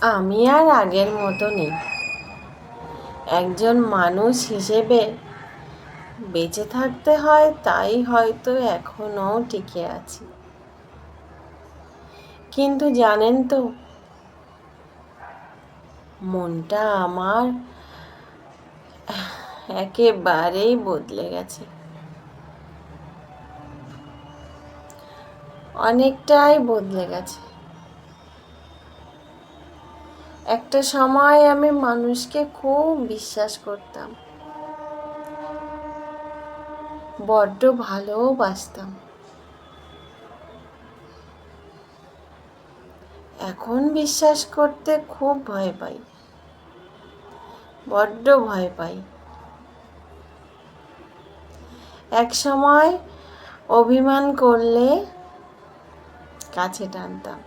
আমি আর আগের মতো নেই। একজন মানুষ হিসেবে বেঁচে থাকতে হয়, তাই হয়তো এখনও টিকে আছি। কিন্তু জানেন তো, মনটা আমার একেবারেই বদলে গেছে। অনেকটাই বদলে গেছে। একটা সময় আমি মানুষকে খুব বিশ্বাস করতাম। বড্ড ভালোবাসতাম। এখন বিশ্বাস করতে খুব ভয় পাই। বড্ড ভয় পাই। এক সময় অভিমান করলে কাছে টানতাম।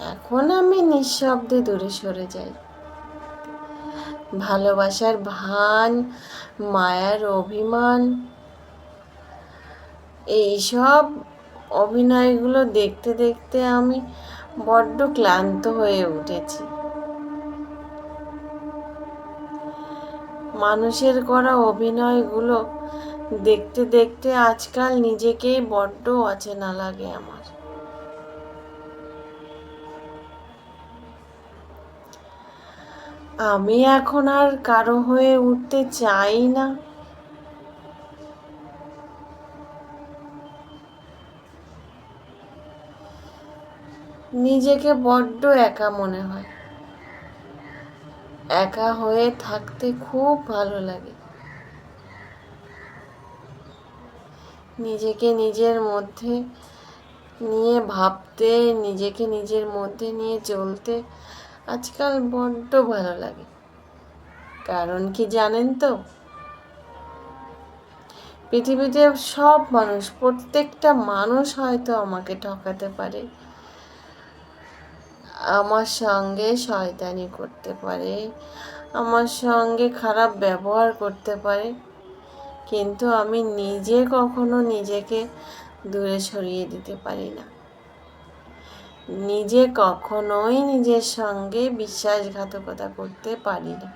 এখন আমি নিঃশব্দে দূরে সরে যাই। ভালোবাসার ভান, মায়ার অভিমান, এইসব অভিনয়গুলো দেখতে দেখতে আমি বড্ড ক্লান্ত হয়ে উঠেছি। মানুষের করা অভিনয়গুলো দেখতে দেখতে আজকাল নিজেকেই বড্ড অচেনা লাগে আমার। আমি এখন আর কারও হয়ে উঠতে চাই না। নিজেকে বড্ড একা মনে হয়। একা হয়ে থাকতে খুব ভালো লাগে। নিজেকে নিজের মধ্যে নিয়ে ভাবতে, নিজেকে নিজের মধ্যে নিয়ে চলতে আজকাল বড্ড ভালো লাগে। কারণ কি জানেন তো? পৃথিবীতে সব মানুষ, প্রত্যেকটা মানুষ হয়তো আমাকে ঠকাতে পারে। আমার সঙ্গে শয়তানি করতে পারে। আমার সঙ্গে খারাপ ব্যবহার করতে পারে। কিন্তু আমি নিজে কখনো নিজেকে দূরে সরিয়ে দিতে পারি না। নিজে কখনোই নিজের সঙ্গে বিশ্বাসঘাতকতা করতে পারি না।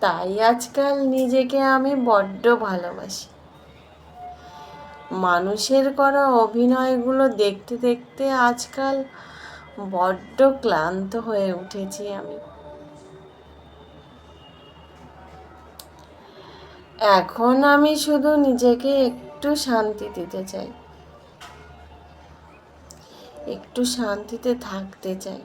তাই আজকাল নিজেকে আমি বড্ড ভালোবাসি। মানুষের করা অভিনয়গুলো দেখতে দেখতে আজকাল বড্ড ক্লান্ত হয়ে উঠেছি আমি। এখন আমি শুধু নিজেকে একটু শান্তি দিতে চাই। একটু শান্তিতে থাকতে চাই।